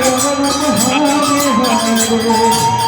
Ram Hare Hare